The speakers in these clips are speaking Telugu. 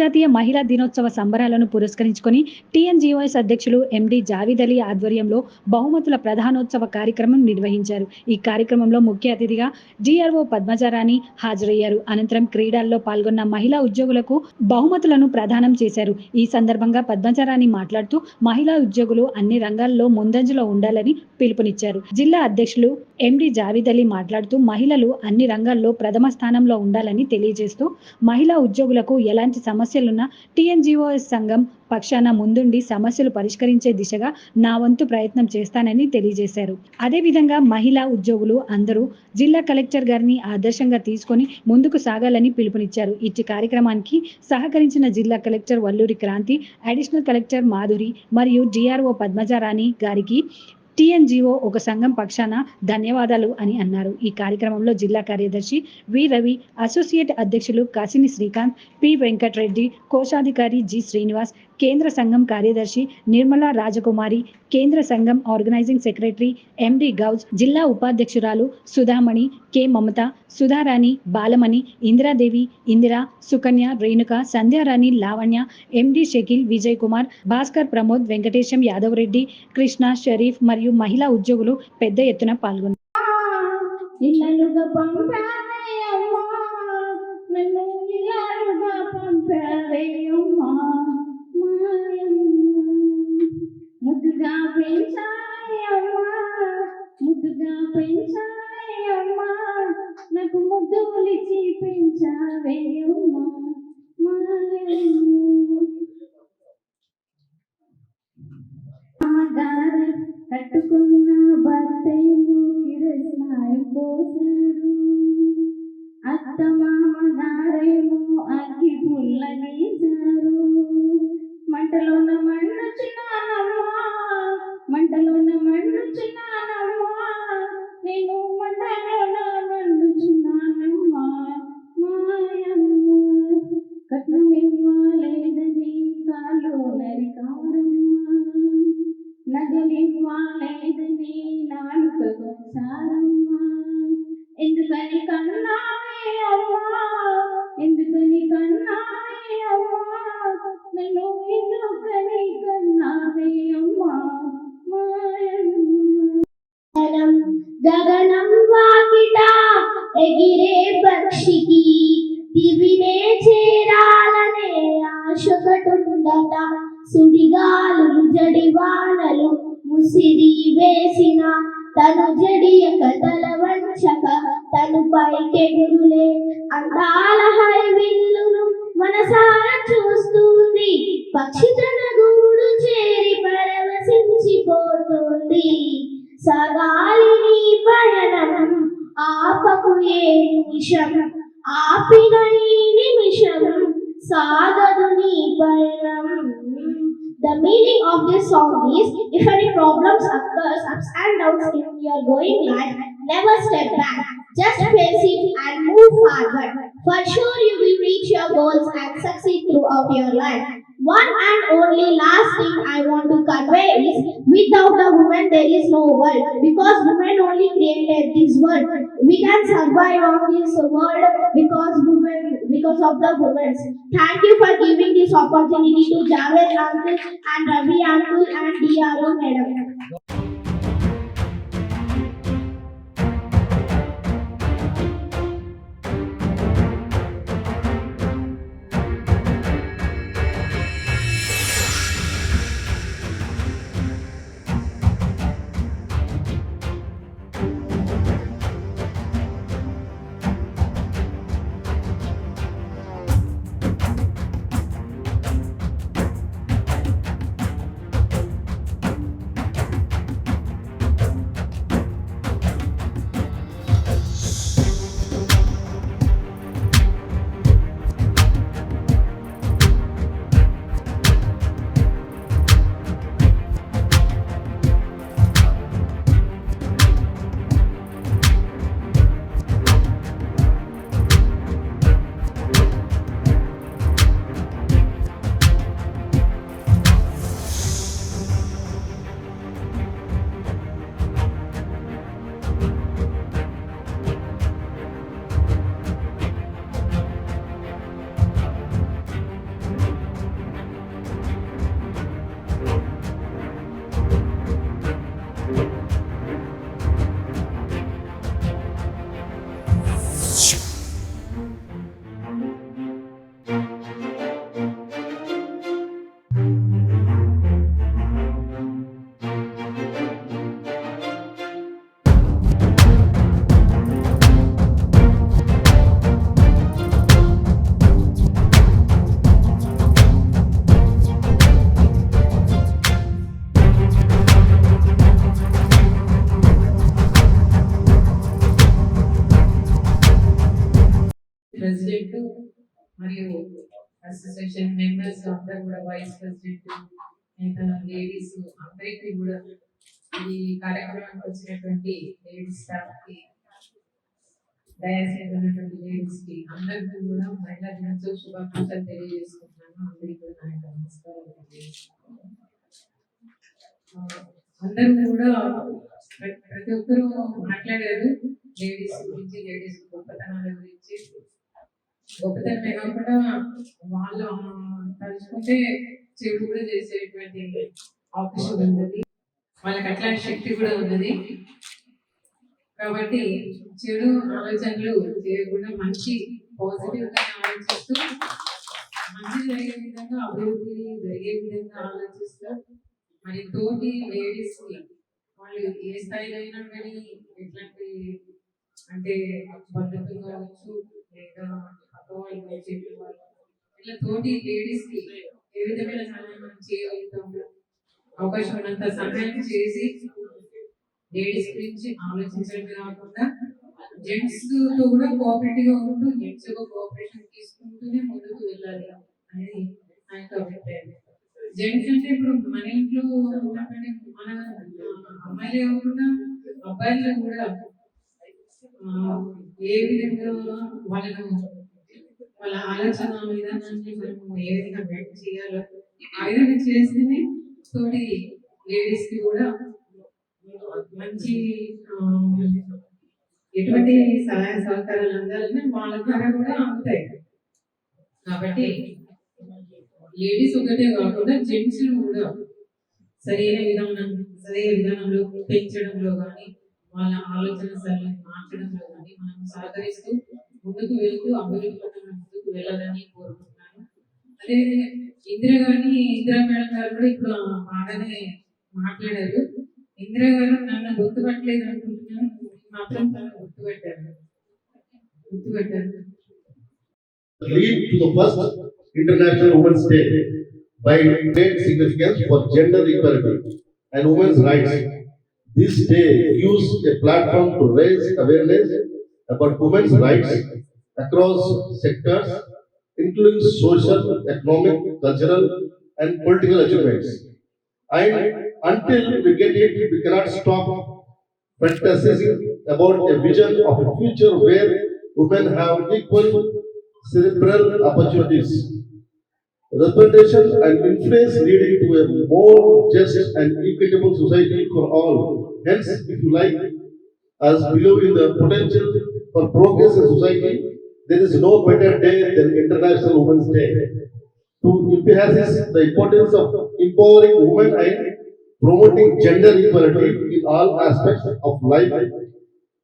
అంతర్జాతీయ మహిళా దినోత్సవ సంబరాలను పురస్కరించుకొని టీఎన్జీఓఎస్ అధ్యక్షులు ఎండి జావిద్ అలీ ఆధ్వర్యంలో బహుమతుల ప్రధానోత్సవ కార్యక్రమం నిర్వహించారు. ఈ కార్యక్రమంలో ముఖ్య అతిథిగా డిఆర్ఓ పద్మజారాణి హాజరయ్యారు. అనంతరం క్రీడల్లో పాల్గొన్న మహిళా ఉద్యోగులకు బహుమతులను ప్రదానం చేశారు. ఈ సందర్భంగా పద్మజారాణి మాట్లాడుతూ మహిళా ఉద్యోగులు అన్ని రంగాల్లో ముందంజలో ఉండాలని పిలుపునిచ్చారు. జిల్లా అధ్యక్షులు ఎండి జావిద్ అలీ మాట్లాడుతూ మహిళలు అన్ని రంగాల్లో ప్రథమ స్థానంలో ఉండాలని తెలియజేస్తూ మహిళా ఉద్యోగులకు ఎలాంటి సమస్యలున్నా టీఎన్జిఓఎస్ సంఘం పక్షాన ముందుండి సమస్యలు పరిష్కరించే దిశగా నా వంతు ప్రయత్నం చేస్తానని తెలియజేశారు. అదేవిధంగా మహిళా ఉద్యోగులు అందరూ జిల్లా కలెక్టర్ గారిని ఆదర్శంగా తీసుకొని ముందుకు సాగాలని పిలుపునిచ్చారు. ఇట్టి కార్యక్రమానికి సహకరించిన జిల్లా collector Valluri Kranthi additional collector Madhuri మరియు డిఆర్ఓ పద్మజారాణి గారికి టీఎన్జిఓ ఒక సంఘం పక్షాన ధన్యవాదాలు అని అన్నారు. ఈ కార్యక్రమంలో జిల్లా కార్యదర్శి వి రవి అసోసియేట్ అధ్యక్షులు కాసిని శ్రీకాంత్ పి వెంకటరెడ్డి కోశాధికారి జి శ్రీనివాస్ కేంద్ర సంఘం కార్యదర్శి నిర్మలా రాజకుమారి కేంద్ర సంఘం ఆర్గనైజింగ్ సెక్రటరీ ఎండి గౌజ్ జిల్లా ఉపాధ్యక్షురాలు సుధామణి కె. మమత సుధారాణి బాలమణి ఇందిరాదేవి ఇందిరా సుకన్య రేణుక సంధ్యారాణి లావణ్య ఎండి షకీల్ విజయ్ కుమార్ భాస్కర్ ప్రమోద్ వెంకటేశం యాదవ్ రెడ్డి కృష్ణ షరీఫ్ మరియు మహిళా ఉద్యోగులు పెద్ద ఎత్తున పాల్గొన్నారు. పంపారే అమ్మా నన్ను ముద్దుగా పెంచారే అమ్మా ముద్దుగా పెంచారే అమ్మా నాకు ముద్దులిచి పెంచావే అమ్మా మాయమ్మ అమ్మగారు కట్టుకున్న భర్తేమో కిరసాయి పోసాడు అత్త మామగారేమో అగ్గి పుల్ల గీశారు. నిమిషం ఆపిన ఈ నిమిషం సాగదు నీ పయనం The meaning of this song is if any problems occurs, ups and downs in your going life, never step back. Just face it and move forward. For sure you will reach your goals and succeed throughout your life. One and only last thing I want to convey is without a woman there is no world because women only created this world. We can survive on this world because women because of the women. Thank you for giving this opportunity to Javed uncle and Ravi uncle and DRO madam. Vice president మిగతా లేడీస్ అందరికీ కూడా ఈ కార్యక్రమానికి వచ్చినటువంటి లేడీస్ స్టాఫ్కి దయచేసి ఉన్నటువంటి లేడీస్కి అందరికీ కూడా మహిళా దినోత్సవ శుభాకాంక్షలు తెలియజేసుకుంటున్నాను. అందరికీ కూడా నా యొక్క నమస్కారాలు తెలియజేసుకుంటున్నాను. కూడా ప్రతి ఒక్కరూ మాట్లాడారు లేడీస్ గురించి లేడీస్ గొప్పతనాల గురించి గొప్పతనమే కాకుండా వాళ్ళు తలుచుకుంటే చెడు కూడా చేసేటువంటి అవకాశం ఉన్నది వాళ్ళకి అట్లాంటి శక్తి కూడా ఉన్నది. కాబట్టి చెడు ఆలోచనలు చేయకుండా మంచి పాజిటివ్గా ఆలోచిస్తూ మంచి జరిగే విధంగా అభివృద్ధి జరిగే విధంగా ఆలోచిస్తూ మరి తోటి లేడీస్కి వాళ్ళు ఏ స్థాయిలో అయినా కానీ ఎట్లాంటి అంటే బంధువులు కావచ్చు లేదా ఇలా తోటి లేడీస్కి ఏ విధమైన సహాయం మనం చేయగలుగుతాము? అవకాశం ఉన్నంత సహాయం చేసి లేడీస్ గురించి ఆలోచించడమే కాకుండా జెంట్స్తో కూడా కోఆపరేటివ్గా ఉంటూ జెంట్స్ యొక్క కోఆపరేషన్ తీసుకుంటూనే ముందుకు వెళ్ళాలి అనేది నా యొక్క అభిప్రాయం. జెంట్స్ అంటే ఇప్పుడు మన ఇంట్లో ఉన్నటువంటి మన అమ్మాయిలే కాకుండా అబ్బాయిలు కూడా ఏ విధంగా వాళ్ళను వాళ్ళ ఆలోచన విధానాన్ని మనము ఏ విధంగా మెయింట్ చేయాలో ఆ విధంగా చేస్తేనే తోటి లేడీస్కి కూడా మంచి ఎటువంటి సహాయ సహకారాలు అందాలని వాళ్ళ ద్వారా కూడా అందుతాయి. కాబట్టి లేడీస్ ఒకటే కాకుండా జెంట్స్ కూడా సరైన విధానం సరైన విధానంలో పెంచడంలో కానీ వాళ్ళ ఆలోచన సరళి మార్చడంలో కానీ మనం సహకరిస్తూ ముందుకు వెళ్తూ అభివృద్ధి పథంలో వెళ్ళాలని కోరుకుంటున్నాను అదేవిధంగా ఇందిరా గారిని ఇందిరా మేడం గారు కూడా ఇప్పుడు బాగానే మాట్లాడారు ఇందిరా గారు నన్ను గుర్తుపట్టలేదు అనుకుంటున్నాను మాత్రం తను గుర్తుపెట్టారు గుర్తుపెట్టారు lead to the first International Women's Day by great significance for gender equality and women's rights. This day gives a platform to raise awareness about women's rights across sectors, including social, economic, cultural, and political achievements. And until we get it, we cannot stop fantasizing about a vision of a future where women have equal cerebral opportunities, representation and influence leading to a more just and equitable society for all. Hence, if you like, as believe in the potential for progress in society, there is no better day than International Women's Day. To emphasize the importance of empowering women and promoting gender equality in all aspects of life,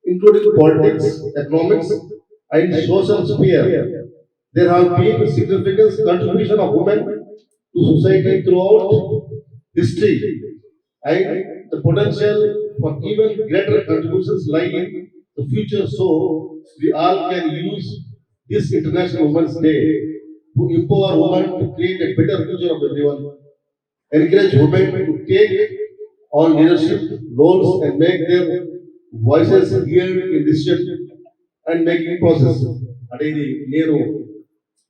including politics, economics, and social sphere. There have been significant contribution of women to society throughout history, and the potential for even greater contributions lie in the future. So we all can use this International Women's Day to empower women to create a better future of everyone. Encourage women to take on leadership roles and make their voices heard in decision and making process. అంటే ఇది నేను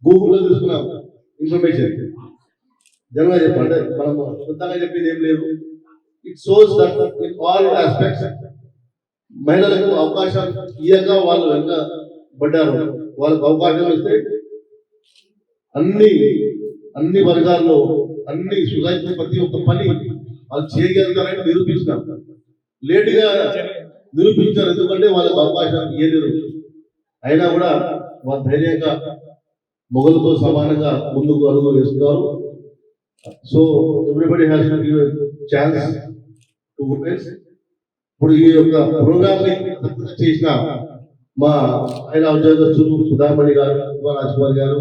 గూగుల్లో తీసుకున్న ఇన్ఫర్మేషన్ జనరల్గా చెప్పండి మనం సొంతంగా చెప్పింది ఏం లేదు it shows that in all aspects మహిళలకు అవకాశం ఇయ్యక వాళ్ళు వెనక పడ్డారు వాళ్ళకు అవకాశం ఇస్తే అన్ని అన్ని వర్గాల్లో అన్ని సొసైటీ ప్రతి ఒక్క పని వాళ్ళు చేయగలుగుతారని నిరూపిస్తారు. లేటుగా నిరూపించారు ఎందుకంటే వాళ్ళకి అవకాశం ఇయ్యలేరు అయినా కూడా వాళ్ళు ధైర్యంగా మొగలతో సమానంగా ముందుకు అడుగు వేస్తున్నారు. So everybody has chance to ఇప్పుడు ఈ యొక్క ప్రోగ్రామ్ చేసిన మా ఆయన ఉద్యోగస్తులు సుధామణి గారు రాజ్ కుమార్ గారు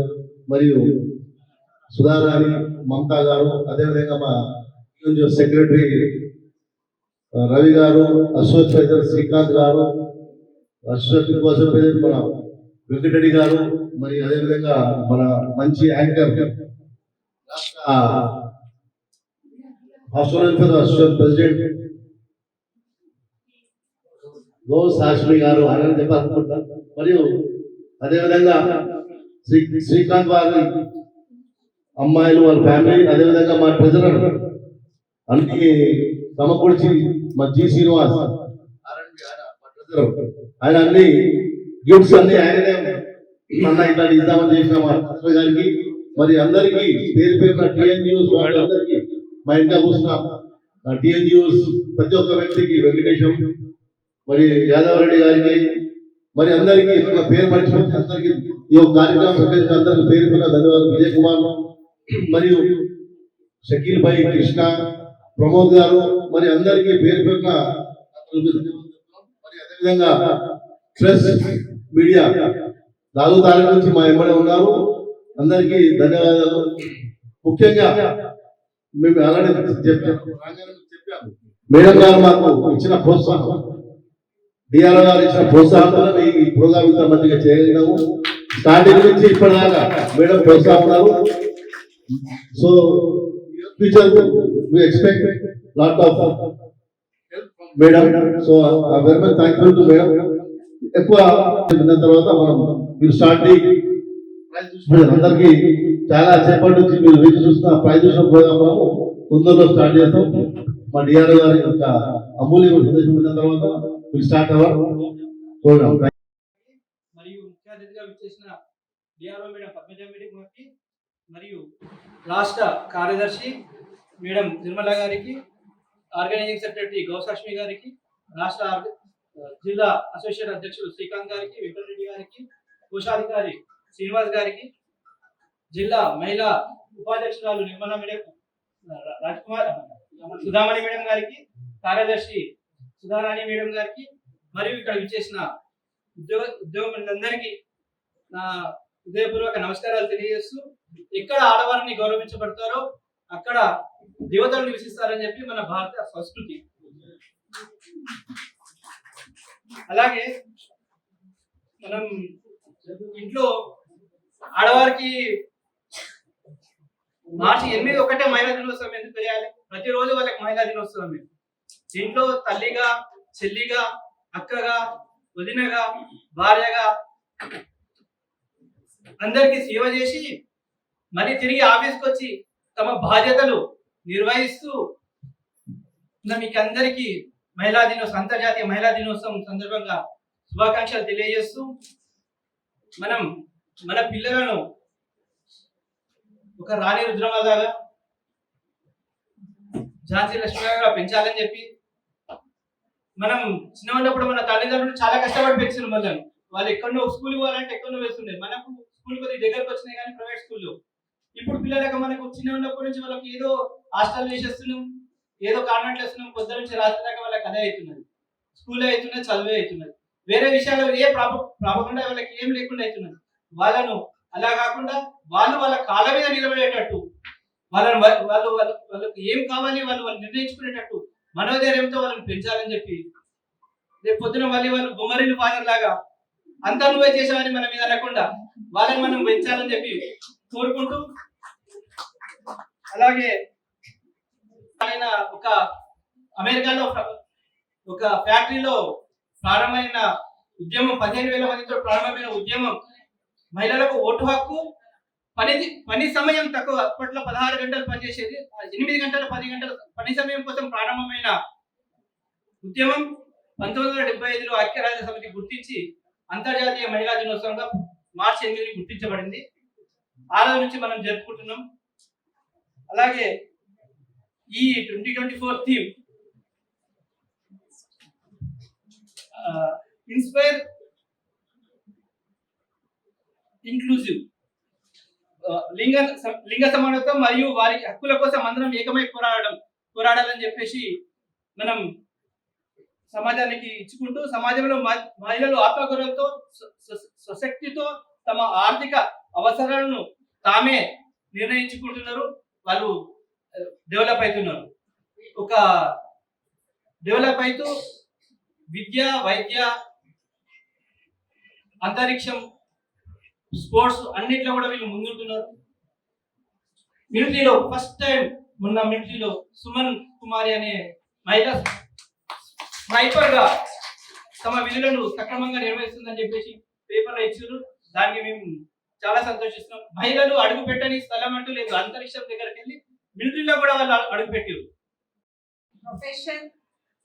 మరియు సుధారాణి మమతా గారు అదేవిధంగా మా సెక్రటరీ రవి గారు అశ్వత్ ప్రెసిడెంట్ శ్రీకాంత్ గారు అశ్వత్ కోసం ప్రెసిడెంట్ మన వెంకటరెడ్డి గారు మరి అదేవిధంగా మన మంచి anchor hostel welfare association president go సాష్మి గారు ఆయన చెప్పాలనుకుంటా మరియు అదేవిధంగా శ్రీ శ్రీకాంత్ వారి అమ్మాయిలు వాళ్ళ ఫ్యామిలీ అదేవిధంగా మా ట్రెజరర్ అన్ని సమకూర్చి మా జి శ్రీనివాస్ ఆయన అన్ని గిఫ్ట్స్ అన్ని ఆయననే అన్న ఇట్లా ఇద్దామని చేసిన మా గారికి మరి అందరికీ పేరు పేరున టిఎన్ న్యూస్ వాళ్ళందరికీ మా ఇంట్లో కూర్చున్న టిఎన్ న్యూస్ ప్రతి ఒక్క వ్యక్తికి వెంకటేశం మరి యాదవ్ రెడ్డి గారికి మరి అందరికీ పేరు పరిచయం అందరికీ ఈ యొక్క కార్యక్రమం అందరికీ పేరు పేరున ధన్యవాదాలు. విజయ్ కుమార్ మరియు షకీల్ భాయ్ కృష్ణ ప్రమోద్ గారు మరి అందరికీ పేరు పేరున మరి అదేవిధంగా ప్రెస్ మీడియా నాలుగు తారీఖు నుంచి మా ఎమ్మెల్యే ఉన్నారు. అందరికీ ధన్యవాదాలు. ముఖ్యంగా మేము ఆల్రెడీ చెప్పాము చెప్పాము మేడం గారు మాకు ఇచ్చిన ప్రోత్సాహం. డిఆర్ఓ గారు ఇచ్చిన ప్రోత్సాహం ఈ ప్రోగ్రామ్ ఇంత మంచిగా చేయగలిగినాము స్టార్టింగ్ నుంచి ఇప్పటిదాకా మేడం ప్రోత్సాహం so future we expect lot of madam. So very much thankful to madam. ఎక్కువ విన్న తర్వాత మనం మీరు స్టార్టింగ్ అందరికి చాలా సేపటి నుంచి మీరు వేచి చూసిన ప్రైజ్ చూసిన ప్రోగ్రామ్ తొందరలో స్టార్ట్ చేస్తాం. మా డిఆర్ఓ గారి యొక్క అమూల్యమైన సందేశం విన్న తర్వాత విల్ స్టార్ట్ అవర్ ప్రోగ్రామ్ మరియు ముఖ్య అతిథిగా విచ్చేసిన డిఆర్ఓ మేడం పద్మజ మేడం గారికి మరియు రాష్ట్ర కార్యదర్శి మేడం నిర్మల గారికి ఆర్గనైజింగ్ సెక్రటరీ గౌసాష్మి గారికి రాష్ట్ర జిల్లా అసోసియేట్ అధ్యక్షులు శ్రీకాంత్ గారికి వెంకటరెడ్డి గారికి కోశాధికారి శ్రీనివాస్ గారికి జిల్లా మహిళా ఉపాధ్యక్షురాలు నిర్మల మేడం రాజ్ రాజ్కుమార్ సుధామణి మేడం గారికి కార్యదర్శి సుధారాణి మేడం గారికి మరియు ఇక్కడ విచ్చేసిన ఉద్యోగ ఉద్యోగులందరికీ నా హృదయపూర్వక నమస్కారాలు తెలియజేస్తూ ఎక్కడ ఆడవారిని గౌరవించబడతారో అక్కడ దేవతలు నివసిస్తారని చెప్పి మన భారత సంస్కృతి. అలాగే మనం ఇంట్లో ఆడవారికి మార్చి ఎనిమిది ఒకటే మహిళా దినోత్సవం ఎందుకు తెలియాలి? ప్రతిరోజు వాళ్ళకి మహిళా దినోత్సవం దీంట్లో తల్లిగా చెల్లిగా అక్కగా వదినగా భార్యగా అందరికీ సేవ చేసి మరి తిరిగి ఆఫీస్కి వచ్చి తమ బాధ్యతలు నిర్వహిస్తూ మీకు అందరికీ మహిళా దినోత్సవం అంతర్జాతీయ మహిళా దినోత్సవం సందర్భంగా శుభాకాంక్షలు తెలియజేస్తూ మనం మన పిల్లలను ఒక రాణి రుద్రమలాగా ఝాన్సీ లక్ష్మీగా పెంచాలని చెప్పి. మనం చిన్న ఉన్నప్పుడు మన తల్లిదండ్రులు చాలా కష్టపడి పెంచారు మనల్ని వాళ్ళు ఎక్కడో స్కూల్ పోవాలంటే ఎక్కడో వేస్తుండే. మనకు స్కూల్ కొద్దిగా దగ్గరకు వచ్చినాయి కానీ ప్రైవేట్ స్కూల్లో ఇప్పుడు పిల్లలకు మనకు చిన్న ఉన్నప్పటి నుంచి వాళ్ళకి ఏదో హాస్టల్ చేసేస్తున్నాం ఏదో కాన్వెంట్ వేస్తున్నాం పొద్దు నుంచి రాత్రి దాకా వాళ్ళకి అదే అవుతున్నది. స్కూల్ అవుతున్నది చదువే అవుతున్నది. వేరే విషయాలు ఏ ప్రాబ ప్రాపకుండా వాళ్ళకి ఏం లేకుండా అవుతున్నది. వాళ్ళను అలా కాకుండా వాళ్ళు వాళ్ళ కాళ్ళ మీద నిలబడేటట్టు వాళ్ళని వాళ్ళు వాళ్ళు వాళ్ళకి ఏం కావాలి వాళ్ళు వాళ్ళు నిర్ణయించుకునేటట్టు మనోధైర్యంతో వాళ్ళని పెంచాలని చెప్పి రేపు పొద్దున మళ్ళీ వాళ్ళు బొమ్మరిల్లు ఫాదర్ లాగా అంతా నువ్వే చేసావని మన మీద అనకుండా వాళ్ళని మనం పెంచాలని చెప్పి కోరుకుంటూ అలాగే ఆయన ఒక అమెరికాలో ఒక- ఒక ఫ్యాక్టరీలో ప్రారంభమైన ఉద్యమం పదిహేను వేల మందితో ప్రారంభమైన ఉద్యమం మహిళలకు ఓటు హక్కు పని పని సమయం తక్కువ. అప్పట్లో పదహారు గంటలు పనిచేసేది ఎనిమిది గంటల పది గంటల పని సమయం కోసం ప్రారంభమైన ఉద్యమం పంతొమ్మిది వందల డెబ్బై ఐదులో ఐక్యరాజ్య సమితి గుర్తించి అంతర్జాతీయ మహిళా దినోత్సవంగా మార్చి ఎనిమిది గుర్తించబడింది. ఆ రోజు నుంచి మనం జరుపుకుంటున్నాం. అలాగే ఈ twenty twenty four theme inspire inclusive లింగ లింగ సమానత్వం మరియు వారి హక్కుల కోసం అందరం ఏకమై పోరాడడం పోరాడాలని చెప్పేసి మనం సమాజానికి ఇచ్చుకుంటూ సమాజంలో మహిళలు ఆత్మగౌరవంతో సశక్తితో తమ ఆర్థిక అవసరాలను తామే నిర్ణయించుకుంటున్నారు వాళ్ళు డెవలప్ అవుతున్నారు. ఒక డెవలప్ అవుతూ విద్య వైద్య అంతరిక్షం స్పోర్ట్స్ అన్నిట్లో కూడా వీళ్ళు ముందుంటున్నారు. మిలిటరీలో ఫస్ట్ టైం మొన్న మిలిటరీలో సుమన్ కుమారి అనే మహిళ స్నైపర్గా తమ విధులను సక్రమంగా నిర్వహిస్తుందని చెప్పేసి పేపర్లో ఇచ్చారు. దానికి మేము చాలా సంతోషిస్తున్నాం. మహిళలు అడుగు పెట్టని స్థలం అంటూ లేదు. అంతరిక్షం దగ్గరికి వెళ్ళి మిలిటరీలో కూడా వాళ్ళు అడుగు పెట్టారు. Profession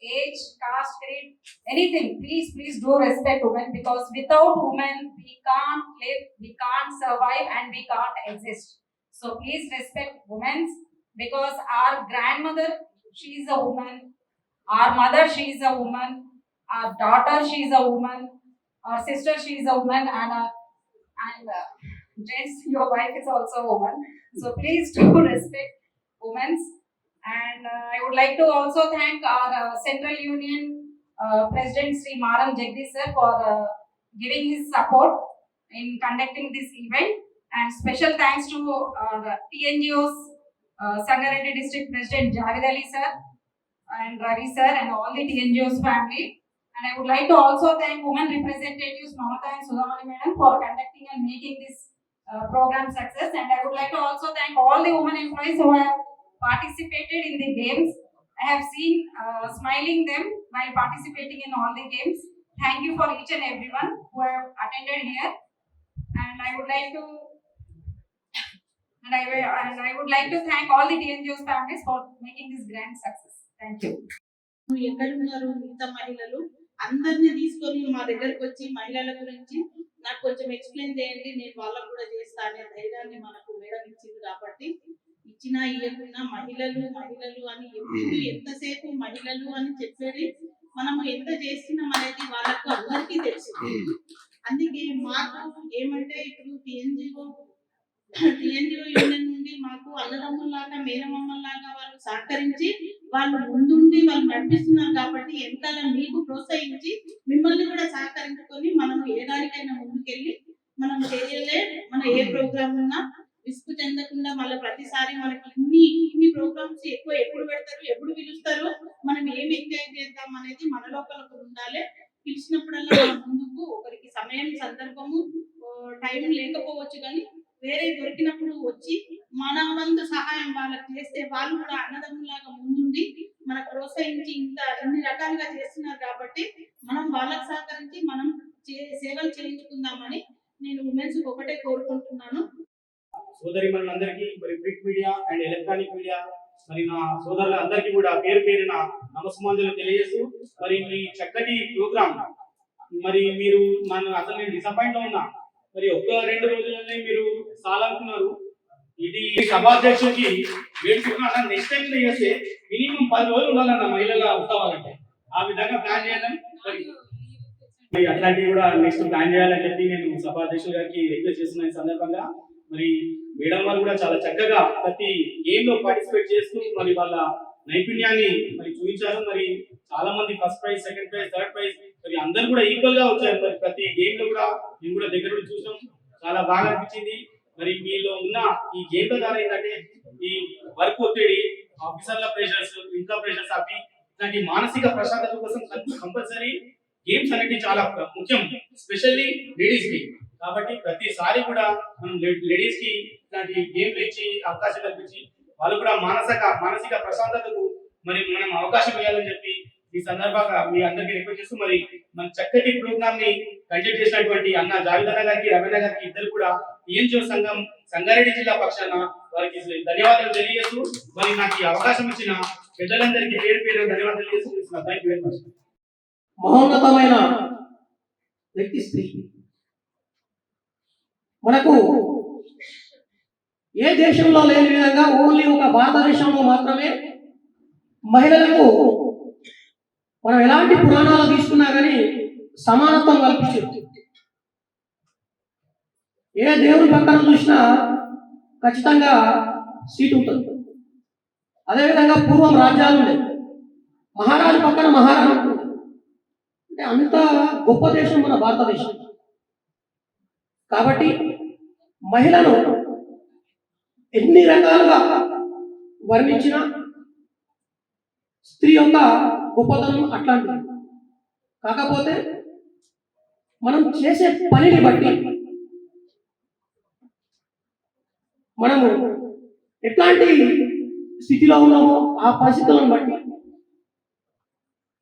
age, caste, creed, anything. Please, please do respect women because without women we can't live, we can't survive, and we can't exist. So please respect women because our grandmother, she is a woman. Our mother, she is a woman. Our daughter, she is a woman. Our sister, she is a woman, and uh, and uh, your wife is also a woman. So please do respect women's. And uh, I would like to also thank our uh, Central Union uh, President Sri Maram Jagdish sir for uh, giving his support in conducting this event. And special thanks to our TNGO's uh, Sangareddy District President Javid Ali sir and Ravi sir and all the TNGO's family. And I would like to also thank women representatives Mamata and Sudhamani madam for conducting and making this uh, program success. And I would like to also thank all the women employees who have participated in the games. I have seen uh, smiling them while participating in all the games. Thank you for each and everyone who have attended here. And I would like to and I, will- and I would like to thank all the TNGO's families for making this grand success. Thank you. ఎక్కడున్నారు మిగతా మహిళలు అందరినీ తీసుకొని మా దగ్గరకు వచ్చి మహిళల గురించి నాకు కొంచెం ఎక్స్ప్లెయిన్ చేయండి నేను వాళ్ళకు కూడా చేస్తా అనే ధైర్యాన్ని మనకు మేడం ఇచ్చింది కాబట్టి ఇచ్చినా ఇవ్వకుండా మహిళలు మహిళలు అని ఎప్పుడు ఎంతసేపు మహిళలు అని చెప్పేది మనము ఎంత చేస్తున్నాం అనేది వాళ్ళకు అందరికీ తెలుసు. అందుకే మాకు ఏమంటే ఇప్పుడు టిఎన్జిఓ టిఎన్జిఓ యూనియన్ నుండి మాకు అన్నదమ్ముల్లాగా మేనమామల్లాగా వాళ్ళు సహకరించి వాళ్ళు ముందుండి వాళ్ళు నడిపిస్తున్నారు కాబట్టి ఎంత మీకు ప్రోత్సహించి మిమ్మల్ని కూడా సహకరించుకొని మనం ఏ దానికైనా ముందుకెళ్ళి మనం చేయలే మన ఏ ప్రోగ్రామ్ ఉన్నా విసుగు చెందకుండా మళ్ళీ ప్రతిసారి మనకి ఇన్ని ఇన్ని ప్రోగ్రామ్స్ ఎక్కువ ఎప్పుడు పెడతారు ఎప్పుడు పిలుస్తారు మనం ఏం ఎంజాయ్ చేద్దాం అనేది మన లోపల ఉండాలి. పిలిచినప్పుడల్లా ముందుకు ఒకరికి సమయం సందర్భము టైం లేకపోవచ్చు కానీ వేరే దొరికినప్పుడు వచ్చి మన వంతు సహాయం వాళ్ళకి చేస్తే వాళ్ళు కూడా అన్నదమ్ములాగా ముందుండి మనకు ప్రోత్సహించి ఇంత ఇన్ని రకాలుగా చేస్తున్నారు కాబట్టి మనం వాళ్ళకి సహకరించి మనం చే- సేవలు చేయించుకుందామని నేను ఉమెన్స్ ఒకటే కోరుకుంటున్నాను. సోదరి మనందరికీ మరి print media and electronic media మరి నా సోదరులందరికీ కూడా పేరు పేరున నమస్మాంజలు తెలియజేస్తూ మరి ఈ చక్కటి ప్రోగ్రామ్ మరి మీరు నన్ను అసలు నేను డిసప్పాయింట్లో ఉన్నా మరి ఒక్క రెండు రోజులనే మీరు సాలనుకున్నారు ఇది సభాధ్యక్షుడికి వేడుకున్నా నెక్స్ట్ టైం చేస్తే మినిమం పది రోజులు ఉండాలన్న మహిళల ఉత్సవాలంటే. ఆ విధంగా ప్లాన్ చేయాలని మరి అట్లాంటివి కూడా నెక్స్ట్ ప్లాన్ చేయాలని చెప్పి నేను సభాధ్యక్షుడు గారికి రిక్వెస్ట్ చేస్తున్న ఈ సందర్భంగా మరి మేడం వారు కూడా చాలా చక్కగా ప్రతి గేమ్లో పార్టిసిపేట్ చేస్తూ మరి వాళ్ళ నైపుణ్యాన్ని మరి చూపించారు. మరి చాలా మంది first prize second prize third prize మరి అందరు కూడా ఈక్వల్గా వచ్చారు. మరి ప్రతి గేమ్లో కూడా మేము కూడా దగ్గర నుండి చూసాం. చాలా బాగా అనిపించింది. మరి మీలో ఉన్న ఈ గేమ్ ద్వారా ఏంటంటే ఈ వర్క్ ఒత్తిడి ఆఫీసర్ల ప్రెషర్స్ ఇంట్లో ప్రెషర్స్ అవి ఇలాంటి మానసిక ప్రశాంతత కోసం కంపల్సరీ గేమ్స్ అనేది చాలా ముఖ్యం. స్పెషల్లీ లేడీస్కి. కాబట్టి ప్రతిసారి కూడా మనం లేడీస్కి ఇలాంటి గేమ్లు ఇచ్చి అవకాశం కల్పించి వాళ్ళు కూడా మానసిక మానసిక ప్రశాంతతకు మరి మనం అవకాశం ఇవ్వాలని చెప్పి ఈ సందర్భంగా మీ అందరికీ రిక్వెస్ట్ చేస్తూ మరి మన చక్కటి ప్రోగ్రామ్ని కండక్ట్ చేసినటువంటి అన్న జావిదన్న గారికి రవీణ గారికి ఇద్దరు కూడా ఈఎన్జిఓ సంఘం సంగారెడ్డి జిల్లా పక్షాన వారికి ధన్యవాదాలు తెలియజేస్తూ మరి నాకు ఈ అవకాశం ఇచ్చిన పెద్దలందరికీ పేరు పేరు ధన్యవాదాలు తెలియజేస్తూ థ్యాంక్ యూ వెరీ మచ్ మహోన్నతమైన వ్యక్తి స్త్రీ. మనకు ఏ దేశంలో లేని విధంగా ఓన్లీ ఒక భారతదేశంలో మాత్రమే మహిళలకు మనం ఎలాంటి పురాణాలు తీసుకున్నా కానీ సమానత్వం కల్పించింది ఏ దేవుని పక్కన చూసినా ఖచ్చితంగా సీటు ఉంటుంది. అదేవిధంగా పూర్వం రాజ్యాలు ఉండేవి. మహారాజు పక్కన మహారాణి ఉంటుంది. అంటే అంత గొప్ప దేశం మన భారతదేశం. కాబట్టి మహిళను ఎన్ని రకాలుగా వర్ణించిన స్త్రీ యొక్క గొప్పతనం అట్లాంటిది. కాకపోతే మనం చేసే పనిని బట్టి మనము ఎట్లాంటి స్థితిలో ఉన్నామో ఆ పరిస్థితులను బట్టి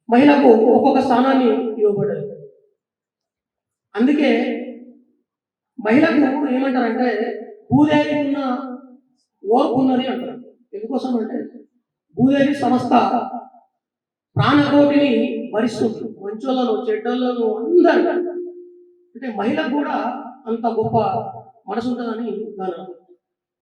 మహిళకు ఒక్కొక్క స్థానాన్ని ఇవ్వబడ్డారు అందుకే మహిళకు ఏమంటారంటే భూదేవి ఉన్న ఓర్పు ఉన్నది అంటారు. ఎందుకోసం అంటే భూదేవి సంస్థ ప్రాణకోటిని భరిస్తుంది. మంచోళ్ళను చెడ్డోళ్ళను అందరు. అంటే మహిళకు కూడా అంత గొప్ప మనసు ఉంటుందని దాని